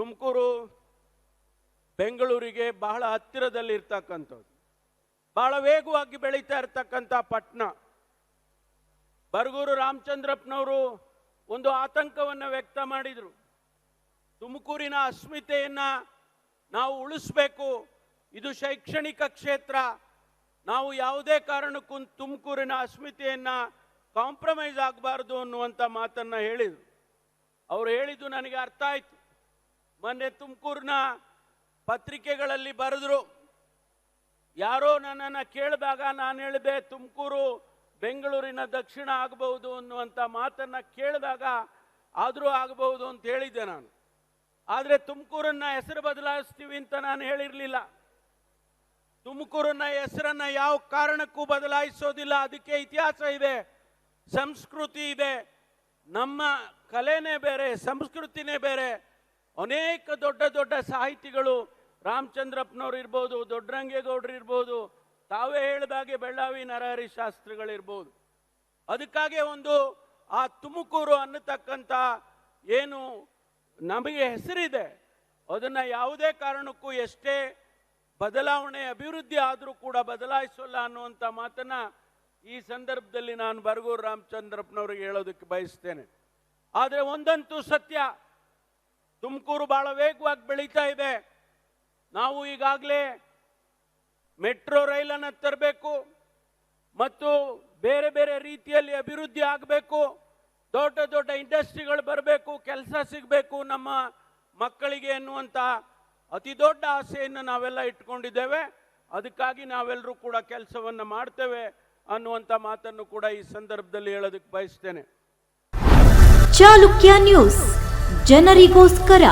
ತುಮಕೂರು, ಬೆಂಗಳೂರಿಗೆ ಬಹಳ ಹತ್ತಿರದಲ್ಲಿ ಇರ್ತಕ್ಕಂಥದ್ದು ಬಹಳ ವೇಗವಾಗಿ ಬೆಳೀತಾ ಇರ್ತಕ್ಕಂಥ ಪಟ್ಟಣ ಬರಗೂರು ರಾಮಚಂದ್ರಪ್ಪನವರು ಒಂದು ಆತಂಕವನ್ನು ವ್ಯಕ್ತ ಮಾಡಿದರು. ತುಮಕೂರಿನ ಅಸ್ಮಿತೆಯನ್ನು ನಾವು ಉಳಿಸ್ಬೇಕು. ಇದು ಶೈಕ್ಷಣಿಕ ಕ್ಷೇತ್ರ. ನಾವು ಯಾವುದೇ ಕಾರಣಕ್ಕೂ ತುಮಕೂರಿನ ಅಸ್ಮಿತೆಯನ್ನು ಕಾಂಪ್ರಮೈಸ್ ಆಗಬಾರ್ದು ಅನ್ನುವಂಥ ಮಾತನ್ನು ಹೇಳಿದರು. ಅವರು ಹೇಳಿದ್ದು ನನಗೆ ಅರ್ಥ ಆಯ್ತು. ಮೊನ್ನೆ ತುಮಕೂರಿನ ಪತ್ರಿಕೆಗಳಲ್ಲಿ ಬರೆದ್ರು. ಯಾರೋ ನನ್ನನ್ನು ಕೇಳಿದಾಗ ನಾನು ಹೇಳಿದೆ, ತುಮಕೂರು ಬೆಂಗಳೂರಿನ ದಕ್ಷಿಣ ಆಗಬಹುದು ಅನ್ನುವಂಥ ಮಾತನ್ನ ಕೇಳಿದಾಗ ಆದರೂ ಆಗಬಹುದು ಅಂತ ಹೇಳಿದ್ದೆ ನಾನು. ಆದರೆ ತುಮಕೂರನ್ನ ಹೆಸರು ಬದಲಾಯಿಸ್ತೀವಿ ಅಂತ ನಾನು ಹೇಳಿರಲಿಲ್ಲ. ತುಮಕೂರನ್ನ ಹೆಸರನ್ನ ಯಾವ ಕಾರಣಕ್ಕೂ ಬದಲಾಯಿಸೋದಿಲ್ಲ. ಅದಕ್ಕೆ ಇತಿಹಾಸ ಇದೆ, ಸಂಸ್ಕೃತಿ ಇದೆ. ನಮ್ಮ ಕಲೆನೇ ಬೇರೆ, ಸಂಸ್ಕೃತಿನೇ ಬೇರೆ. ಅನೇಕ ದೊಡ್ಡ ದೊಡ್ಡ ಸಾಹಿತಿಗಳು ರಾಮಚಂದ್ರಪ್ಪನವ್ರು ಇರ್ಬೋದು, ದೊಡ್ಡರಂಗೇಗೌಡರು ಇರ್ಬೋದು, ತಾವೇ ಹೇಳಿದಾಗೆ ಬೆಳ್ಳಾವಿ ನರಹರಿ ಶಾಸ್ತ್ರಿಗಳಿರ್ಬೋದು. ಅದಕ್ಕಾಗೇ ಒಂದು ಆ ತುಮಕೂರು ಅನ್ನತಕ್ಕಂಥ ಏನು ನಮಗೆ ಹೆಸರಿದೆ, ಅದನ್ನು ಯಾವುದೇ ಕಾರಣಕ್ಕೂ ಎಷ್ಟೇ ಬದಲಾವಣೆ, ಅಭಿವೃದ್ಧಿ ಆದರೂ ಕೂಡ ಬದಲಾಯಿಸೋಲ್ಲ ಅನ್ನುವಂಥ ಮಾತನ್ನು ಈ ಸಂದರ್ಭದಲ್ಲಿ ನಾನು ಬರಗೂರು ರಾಮಚಂದ್ರಪ್ಪನವ್ರಿಗೆ ಹೇಳೋದಕ್ಕೆ ಬಯಸ್ತೇನೆ. ಆದರೆ ಒಂದಂತೂ ಸತ್ಯ ತುಮಕೂರು ಬಹಳ ವೇಗವಾಗಿ ಬೆಳೀತಾ ಇದೆ. ನಾವು ಈಗಾಗಲೇ ಮೆಟ್ರೋ ರೈಲನ್ನು ತರಬೇಕು ಮತ್ತು ಬೇರೆ ಬೇರೆ ರೀತಿಯಲ್ಲಿ ಅಭಿವೃದ್ಧಿ ಆಗಬೇಕು. ದೊಡ್ಡ ದೊಡ್ಡ ಇಂಡಸ್ಟ್ರಿಗಳು ಬರಬೇಕು, ಕೆಲಸ ಸಿಗಬೇಕು ನಮ್ಮ ಮಕ್ಕಳಿಗೆ ಎನ್ನುವಂಥ ಅತಿ ದೊಡ್ಡ ಆಸೆಯನ್ನು ನಾವೆಲ್ಲ ಇಟ್ಕೊಂಡಿದ್ದೇವೆ ಅದಕ್ಕಾಗಿ ನಾವೆಲ್ಲರೂ ಕೂಡ ಕೆಲಸವನ್ನು ಮಾಡ್ತೇವೆ ಅನ್ನುವಂಥ ಮಾತನ್ನು ಕೂಡ ಈ ಸಂದರ್ಭದಲ್ಲಿ ಹೇಳೋದಕ್ಕೆ ಬಯಸ್ತೇನೆ. ಚಾಲುಕ್ಯ ನ್ಯೂಸ್. ಜನರಿಗೋಸ್ಕರ